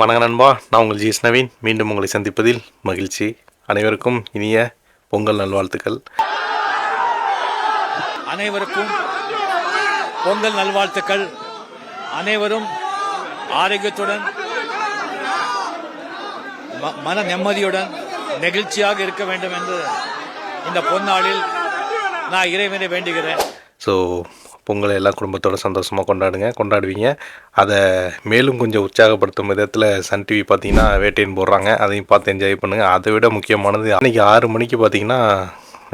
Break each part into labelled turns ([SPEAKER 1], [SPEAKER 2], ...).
[SPEAKER 1] வணக்கம் நண்பா. நான் உங்கள் ஜிஎஸ் நவீன். மீண்டும் உங்களை சந்திப்பதில் மகிழ்ச்சி. அனைவருக்கும் இனிய பொங்கல் நல்வாழ்த்துக்கள்.
[SPEAKER 2] அனைவருக்கும் பொங்கல் நல்வாழ்த்துக்கள். அனைவரும் ஆரோக்கியத்துடன் மன நிம்மதியுடன் நெகிழ்ச்சியாக இருக்க வேண்டும் என்று இந்த பொன்னாளில் நான் இறைவனை வேண்டுகிறேன்.
[SPEAKER 1] ஸோ பொங்கலை எல்லாம் குடும்பத்தோட சந்தோஷமாக கொண்டாடுங்க கொண்டாடுவீங்க. அதை மேலும் கொஞ்சம் உற்சாகப்படுத்தும் விதத்தில் சன் டிவி பார்த்தீங்கன்னா வேட்டையின் போடுறாங்க. அதையும் பார்த்து என்ஜாய் பண்ணுங்கள் அதை விட முக்கியமானது அன்றைக்கி ஆறு மணிக்கு பார்த்தீங்கன்னா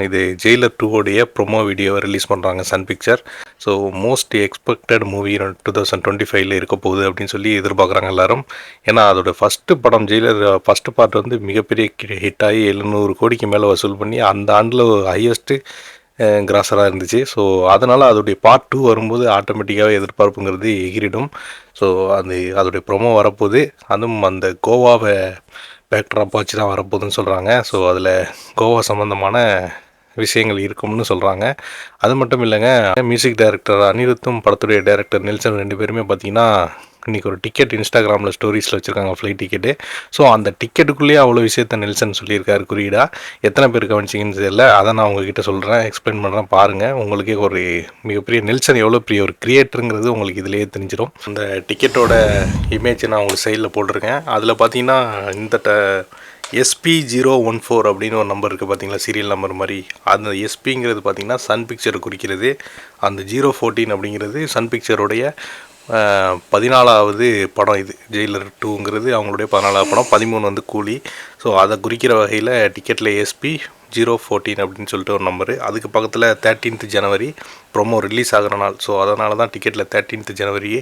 [SPEAKER 1] இது ஜெயிலர் டூவோடைய ப்ரொமோ வீடியோவை ரிலீஸ் பண்ணுறாங்க Sun Picture so most expected movie two thousand twenty ஃபைவ்ல இருக்க போகுது அப்படின்னு சொல்லி எதிர்பார்க்குறாங்க எல்லாரும். ஏன்னா அதோட ஃபஸ்ட்டு படம் ஜெயிலர் ஃபஸ்ட்டு பார்ட் வந்து மிகப்பெரிய ஹிட் ஆகி எழுநூறு கோடிக்கு மேலே வசூல் பண்ணி அந்த ஆண்டில் ஹையஸ்ட்டு கிராஸராக இருந்துச்சு. ஸோ அதனால் அதோடைய பார்ட் டூ வரும்போது ஆட்டோமேட்டிக்காகவே எதிர்பார்ப்புங்கிறது எகிரிடும். ஸோ அது அதோடைய ப்ரொமோ வரப்போகுது. அதுவும் அந்த கோவாவை பேக்ட்ராப் வச்சு தான் வரப்போகுதுன்னு சொல்கிறாங்க ஸோ அதில் கோவா சம்மந்தமான விஷயங்கள் இருக்கும்னு சொல்கிறாங்க அது மட்டும் இல்லைங்க மியூசிக் டைரக்டர் அனிருத்தும் படத்துடைய டைரக்டர் நெல்சன் ரெண்டு பேருமே பார்த்திங்கன்னா இன்றைக்கி ஒரு டிக்கெட் இன்ஸ்டாகிராமில் ஸ்டோரிஸில் வச்சுருக்காங்க ஃப்ளைட் டிக்கெட்டு ஸோ அந்த டிக்கெட்டுக்குள்ளேயே அவ்வளோ விஷயத்த நெல்சன் சொல்லியிருக்காரு குறியீடாக எத்தனை பேர் கவனிச்சிங்கன்னு தெரியல. அதை நான் உங்ககிட்ட சொல்கிறேன் எக்ஸ்பிளைன் பண்ணுறேன் பாருங்கள் உங்களுக்கே ஒரு மிகப்பெரிய நெல்சன் எவ்வளோ பெரிய ஒரு கிரியேட்டருங்கிறது உங்களுக்கு இதிலேயே தெரிஞ்சிடும். அந்த டிக்கெட்டோட இமேஜ் நான் உங்களுக்கு சைடில் போட்டிருக்கேன். அதில் பார்த்தீங்கன்னா இந்த ட எஸ்பி ஜீரோ ஒன் ஃபோர் அப்படின்னு ஒரு நம்பர் இருக்குது பார்த்தீங்களா? சீரியல் நம்பர் மாதிரி. அந்த எஸ்பிங்கிறது பார்த்தீங்கன்னா சன் பிக்சர் குறிக்கிறது. அந்த ஜீரோ ஃபோர்டீன் அப்படிங்கிறது சன் பிக்சருடைய பதினாலாவது படம் இது ஜெயிலர் டூங்கிறது அவங்களுடைய பதினாலாவது படம். பதிமூணு வந்து கூலி. ஸோ அதை குறிக்கிற வகையில் டிக்கெட்டில் எஸ்பி ஜீரோ ஃபோர்டீன் அப்படின்னு சொல்லிட்டு ஒரு நம்பரு அதுக்கு பக்கத்தில் தேர்ட்டீன்த் ஜனவரி ப்ரோமோ ரிலீஸ் ஆகிற நாள். ஸோ அதனால தான் டிக்கெட்டில் தேர்ட்டீன்த் ஜனவரியே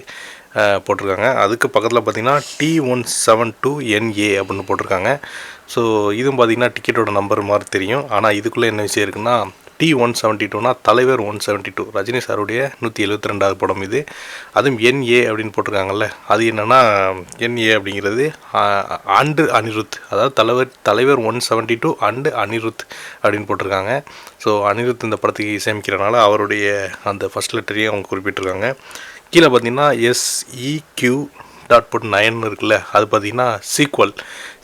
[SPEAKER 1] போட்டிருக்காங்க. அதுக்கு பக்கத்தில் பார்த்தீங்கன்னா T one seven two N A அப்படின்னு போட்டிருக்காங்க. ஸோ இதுவும் பார்த்தீங்கன்னா டிக்கெட்டோட நம்பர் மாதிரி தெரியும். ஆனால் இதுக்குள்ளே என்ன விஷயம் இருக்குன்னா டி ஒன் செவன்ட்டி டூனா தலைவர் ஒன் செவன்ட்டி டூ ரஜினி சாருடைய நூற்றி எழுபத்தி ரெண்டாவது படம் இது. அதுவும் என்ஏ அப்படின்னு போட்டிருக்காங்கல்ல. அது என்னென்னா என்ஏ அப்படிங்கிறது அண்டு அனிருத். அதாவது தலைவர் தலைவர் one seventy two and Anirudh அப்படின்னு போட்டிருக்காங்க. ஸோ அனிருத் இந்த படத்துக்கு இசையமைக்கிறனால அவருடைய அந்த ஃபஸ்ட் லெட்டரையும் அவங்க குறிப்பிட்டிருக்காங்க. கீழே பார்த்தீங்கன்னா எஸ்இக்யூ டாட் போட் நைன் இருக்குல்ல. அது பார்த்தீங்கன்னா சீக்வல்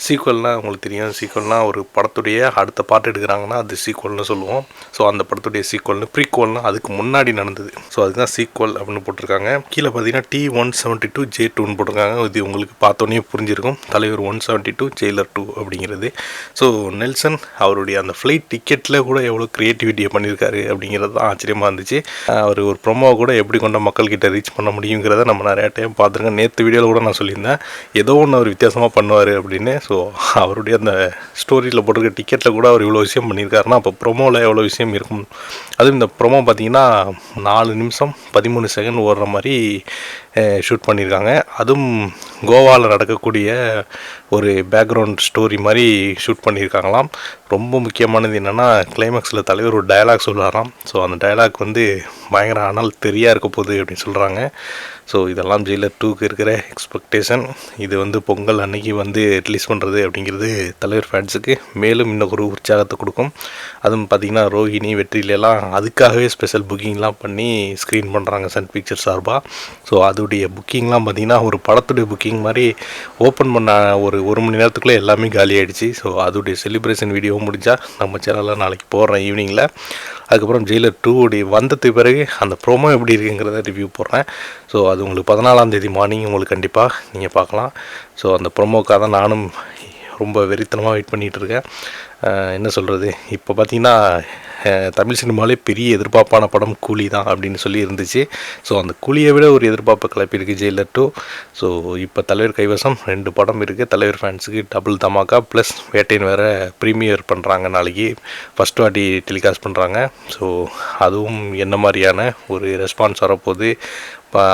[SPEAKER 1] சீக்வல்னால் உங்களுக்கு தெரியும். சீக்வல்னால் ஒரு படத்துடைய அடுத்த பாட்டு எடுக்கிறாங்கன்னா அது சீக்வல்னு சொல்லுவோம். ஸோ அந்த படத்துடைய சீக்வல்னு ப்ரீக்வல்னு அதுக்கு முன்னாடி நடந்தது. ஸோ அதுதான் சீக்வல் அப்படின்னு போட்டிருக்காங்க. கீழே பார்த்தீங்கன்னா T one seventy two J டூன்னு போட்டிருக்காங்க. இது உங்களுக்கு பார்த்தோன்னே புரிஞ்சிருக்கும். தலைவர் one seventy two Jailer two அப்படிங்கிறது. ஸோ நெல்சன் அவருடைய அந்த ஃப்ளைட் டிக்கெட்டில் கூட எவ்வளோ க்ரியேட்டிவிட்டியை பண்ணியிருக்காரு அப்படிங்கிறது தான் ஆச்சரியமாக இருந்துச்சு. அவர் ஒரு ப்ரொமோ கூட எப்படி கொண்ட மக்கள்கிட்ட ரீச் பண்ண முடியுங்கிறத நம்ம நிறையா டைம் பார்த்துருக்கோம். நேற்று வீடியோவில் கூட நான் சொல்லியிருந்தேன். ஏதோ ஒன்று அவர் வித்தியாசமாக பண்ணுவார் அப்படின்னு. ஸோ அவருடைய அந்த ஸ்டோரியில் போட்டிருக்க டிக்கெட்டில் கூட அவர் இவ்வளோ விஷயம் பண்ணியிருக்காருன்னா அப்போ ப்ரொமோவில் எவ்வளோ விஷயம் இருக்கும்? அதுவும் இந்த ப்ரொமோ பார்த்தீங்கன்னா நாலு நிமிஷம் பதிமூணு செகண்ட் ஓடுற மாதிரி ஷூட் பண்ணியிருக்காங்க. அதுவும் கோவாவில் நடக்கக்கூடிய ஒரு பேக்ரவுண்ட் ஸ்டோரி மாதிரி ஷூட் பண்ணியிருக்காங்களாம். ரொம்ப முக்கியமானது என்னென்னா கிளைமேக்ஸில் தலைவர் ஒரு டயலாக் சொல்லுவாராம் ஸோ அந்த டயலாக் வந்து பயங்கர ஆனால் தெரியா இருக்க போகுது அப்படின்னு சொல்கிறாங்க ஸோ இதெல்லாம் ஜெயிலர் டூக்கு இருக்கிற எக்ஸ்பெக்டேஷன் இது வந்து பொங்கல் அன்னைக்கு வந்து ரிலீஸ் பண்ணுறது அப்படிங்கிறது தலைவர் ஃபேன்ஸுக்கு மேலும் இன்னும் ஒரு உற்சாகத்தை கொடுக்கும். அதுவும் பார்த்திங்கன்னா ரோஹிணி வெற்றிலெலாம் அதுக்காகவே ஸ்பெஷல் புக்கிங்லாம் பண்ணி ஸ்க்ரீன் பண்ணுறாங்க சன் பிக்சர் சார்பாக ஸோ அதோடைய புக்கிங்லாம் பார்த்திங்கன்னா ஒரு படத்துடைய புக்கிங் மாதிரி ஓப்பன் பண்ண ஒரு ஒரு மணி நேரத்துக்குள்ளே எல்லாமே காலி ஆயிடுச்சு. ஸோ அதோடைய செலிப்ரேஷன் வீடியோ முடிஞ்சால் நம்ம சேனலில் நாளைக்கு போடுறேன் ஈவினிங்கில் அதுக்கப்புறம் ஜெயிலர் டூ உடைய வந்ததுக்கு பிறகு அந்த ப்ரோமோ எப்படி இருக்குங்கிறத ரிவ்யூ போடுறேன். ஸோ அது உங்களுக்கு பதினாலாம் தேதி மார்னிங் உங்களுக்கு கண்டிப்பாக நீங்கள் பார்க்கலாம். ஸோ அந்த ப்ரோமோக்காக தான் நானும் ரொம்ப வெறித்தனமாக வெயிட் பண்ணிகிட்ருக்கேன் என்ன சொல்கிறது இப்போ பார்த்தீங்கன்னா தமிழ் சினிமாலே பெரிய எதிர்பார்ப்பான படம் கூலி தான் அப்படின்னு சொல்லி இருந்துச்சு. ஸோ அந்த கூலியை விட ஒரு எதிர்பார்ப்பை கிளப்பியிருக்கு ஜெயிலர் டூ ஸோ இப்போ தலைவர் கைவசம் ரெண்டு படம் இருக்குது தலைவர் ஃபேன்ஸுக்கு டபுள் தமாக்கா ப்ளஸ் வேட்டையின் வேறு ப்ரீமியர் பண்ணுறாங்க நாளைக்கு. ஃபஸ்ட் வாட்டி டெலிகாஸ்ட் பண்ணுறாங்க ஸோ அதுவும் என்ன மாதிரியான ஒரு ரெஸ்பான்ஸ் வரப்போகுது?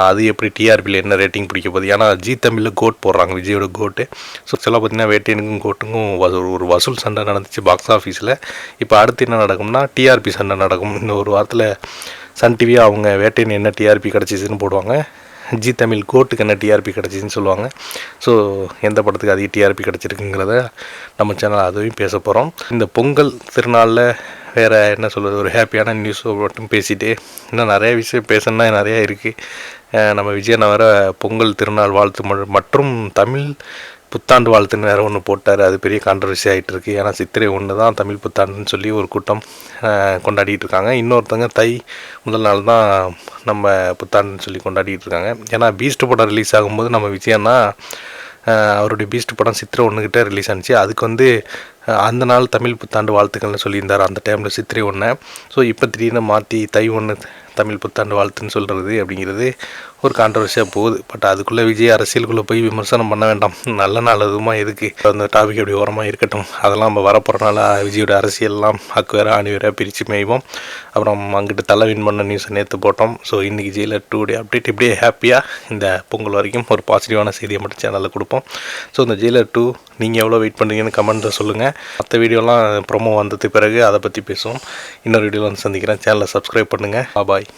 [SPEAKER 1] அது எப்படி டிஆர்பியில் என்ன ரேட்டிங் பிடிக்க போகுது? ஏன்னா ஜி தமிழில் கோட் போடுறாங்க விஜயோட கோட்டு ஸோ சில பார்த்தீங்கன்னா வேட்டையனுக்கும் கோட்டுக்கும் வசூல் ஒரு வசூல் சண்டை நடந்துச்சு பாக்ஸ் ஆஃபீஸில் இப்போ அடுத்து என்ன நடக்கும்னா டிஆர்பி சண்டை நடக்கும். இந்த ஒரு வாரத்தில் சன் டிவி அவங்க வேட்டையன் என்ன டிஆர்பி கிடச்சிச்சின்னு போடுவாங்க. ஜி தமிழ் கோட்டுக்கு என்ன டிஆர்பி கிடச்சிச்சின்னு சொல்லுவாங்க. ஸோ எந்த படத்துக்கு அதிக டிஆர்பி கிடச்சிருக்குங்கிறத நம்ம சேனல் அதுவும் பேச போகிறோம் இந்த பொங்கல் திருநாளில் வேறு என்ன சொல்கிறது ஒரு ஹாப்பியான நியூஸ் மட்டும் பேசிட்டு. இன்னும் நிறைய விஷயம் பேசணுன்னா நிறையா இருக்குது நம்ம விஜயன் வர பொங்கல் திருநாள் வாழ்த்து மற்றும் தமிழ் புத்தாண்டு வாழ்த்துன்னு வேறு ஒன்று போட்டார். அது பெரிய கான்ட்ரவர்சி ஆகிட்டு இருக்குது ஏன்னா சித்திரை ஒன்று தான் தமிழ் புத்தாண்டுன்னு சொல்லி ஒரு கூட்டம் கொண்டாடிட்டு இருக்காங்க. இன்னொருத்தங்க தை முதல் நாள் தான் நம்ம புத்தாண்டுன்னு சொல்லி கொண்டாடிட்டு இருக்காங்க. ஏன்னா பீஸ்ட் படம் ரிலீஸ் ஆகும்போது நம்ம விஜயன்னா அவருடைய பீஸ்ட் படம் சித்திரை ஒன்றுக்கிட்ட ரிலீஸ் ஆனிச்சு. அதுக்கு வந்து அந்த நாள் தமிழ் புத்தாண்டு வாழ்த்துக்கள்னு சொல்லியிருந்தார். அந்த டைமில் சித்திரை ஒன்று ஸோ இப்போ திடீர்னு மாற்றி தை ஒன்று தமிழ் புத்தாண்டு வாழ்த்துன்னு சொல்கிறது அப்படிங்கிறது ஒரு கான்ட்ரவர்சியாக போகுது. பட் அதுக்குள்ளே விஜய் அரசியலுக்குள்ளே போய் விமர்சனம் பண்ண வேண்டாம். நல்ல நாள் எதுக்கு அந்த டாபிக் அப்படி ஓரமாக இருக்கட்டும். அதெல்லாம் நம்ம வரப்போகிறனால விஜயோட அரசியல்லாம் அக்கு வேற ஆணி வேற பிரித்து மேய்வோம். அப்புறம் அங்கிட்டு தலை வின் பண்ண நியூஸை நேற்று போட்டோம். ஸோ இன்றைக்கி ஜெயில டூ டே அப்டேட் இப்படியே ஹாப்பியாக இந்த பொங்கல் வரைக்கும் ஒரு பாசிட்டிவான செய்தியை மட்டும் சேனலில் கொடுப்போம். ஸோ இந்த ஜெயிலர் டூ நீங்கள் எவ்வளோ வெயிட் பண்ணுறீங்கன்னு கமெண்ட்டில் சொல்லுங்கள் மற்ற வீடியோலாம் ப்ரொமோ வந்ததுக்கு பிறகு அதை பற்றி பேசுவோம். இன்னொரு வீடியோவில் வந்து சந்திக்கிறேன். சேனலை சப்ஸ்கிரைப் பண்ணுங்கள் பாய்